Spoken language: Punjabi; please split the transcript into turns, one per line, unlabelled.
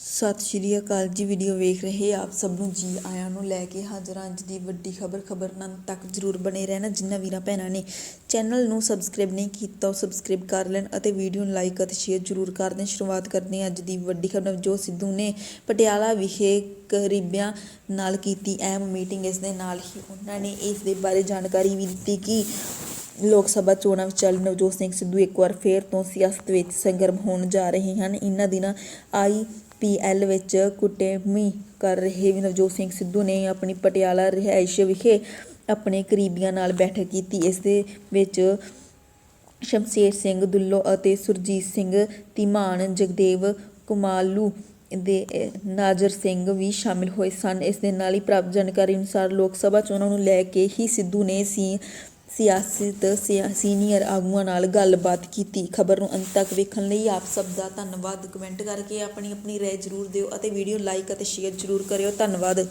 ਸਤਿ ਸ਼੍ਰੀ ਅਕਾਲ ਜੀ ਵੀਡੀਓ ਵੇਖ ਰਹੇ ਆਪ ਸਭ ਨੂੰ ਜੀ ਆਇਆਂ ਨੂੰ ਲੈ ਕੇ ਹਾਜ਼ਰ ਹਾਂ ਅੱਜ ਦੀ ਵੱਡੀ ਖਬਰ ਖਬਰ ਨਾਲ ਤੱਕ ਜਰੂਰ ਬਣੇ ਰਹਿਣਾ ਜਿਨ੍ਹਾਂ ਵੀਰਾਂ ਭੈਣਾਂ ਨੇ। ਚੈਨਲ ਨੂੰ ਸਬਸਕ੍ਰਾਈਬ ਨਹੀਂ ਕੀਤਾ, ਉਹ ਸਬਸਕ੍ਰਾਈਬ ਕਰ ਲੈਣ ਅਤੇ ਵੀਡੀਓ ਨੂੰ ਲਾਈਕ ਅਤੇ ਸ਼ੇਅਰ ਜਰੂਰ ਕਰ ਦੇਣ। ਸ਼ੁਰੂਆਤ ਕਰਦੇ ਹਾਂ ਅੱਜ ਦੀ ਵੱਡੀ ਖਬਰ ਜੋ ਸਿੱਧੂ ਨੇ ਪਟਿਆਲਾ ਵਿਖੇ ਕਰੀਬਿਆਂ ਨਾਲ ਕੀਤੀ ਅਹਿਮ ਮੀਟਿੰਗ ਇਸ ਦੇ ਨਾਲ ਹੀ ਉਹਨਾਂ ਨੇ ਇਸ ਦੇ ਬਾਰੇ ਜਾਣਕਾਰੀ ਵੀ ਦਿੱਤੀ ਕਿ ਲੋਕ ਸਭਾ ਚੋਣਾਂ ਵਿੱਚ ਚੱਲ ਨਵਜੋਤ ਸਿੰਘ ਸਿੱਧੂ ਇੱਕ ਵਾਰ ਫੇਰ ਤੋਂ ਸਿਆਸਤ ਵਿੱਚ ਸਰਗਰਮ ਹੋਣ ਜਾ ਰਹੇ ਹਨ। ਇਹਨਾਂ ਦਿਨਾਂ ਆਈ ਆਈਪੀਐਲ ਵਿੱਚ ਕੁੱਟੇਮੀ ਕਰ ਰਹੇ ਨਵਜੋਤ ਸਿੰਘ ਸਿੱਧੂ ਨੇ ਆਪਣੀ ਪਟਿਆਲਾ ਰਿਹਾਇਸ਼ ਵਿਖੇ ਆਪਣੇ ਕਰੀਬੀਆਂ ਨਾਲ ਬੈਠਕ ਕੀਤੀ। ਇਸ ਦੇ ਵਿੱਚ ਸ਼ਮਸ਼ੇਰ ਸਿੰਘ ਦੁੱਲੋ ਅਤੇ ਸੁਰਜੀਤ ਸਿੰਘ ਧੀਮਾਨ, ਜਗਦੇਵ ਕੁਮਾਲੂ ਦੇ ਨਾਜ਼ਰ ਸਿੰਘ ਵੀ ਸ਼ਾਮਿਲ ਹੋਏ ਸਨ। ਇਸ ਦੇ ਨਾਲ ਹੀ ਪ੍ਰਾਪਤ ਜਾਣਕਾਰੀ ਅਨੁਸਾਰ ਲੋਕ ਸਭਾ ਚੋਣਾਂ ਨੂੰ ਲੈ ਕੇ ਹੀ ਸਿੱਧੂ ਨੇ ਸੀ ਸਿਆਸੀ ਸਿਆ- ਸੀਨੀਅਰ ਆਗੂਆਂ ਨਾਲ ਗੱਲਬਾਤ ਕੀਤੀ। ਖਬਰ ਨੂੰ ਅੰਤ ਤੱਕ ਵੇਖਣ ਲਈ ਆਪ ਸਭ ਦਾ ਧੰਨਵਾਦ। ਕਮੈਂਟ ਕਰਕੇ ਆਪਣੀ ਆਪਣੀ ਰਾਏ ਜ਼ਰੂਰ ਦਿਓ ਅਤੇ ਵੀਡੀਓ ਲਾਈਕ ਅਤੇ ਸ਼ੇਅਰ ਜ਼ਰੂਰ ਕਰਿਓ। ਧੰਨਵਾਦ।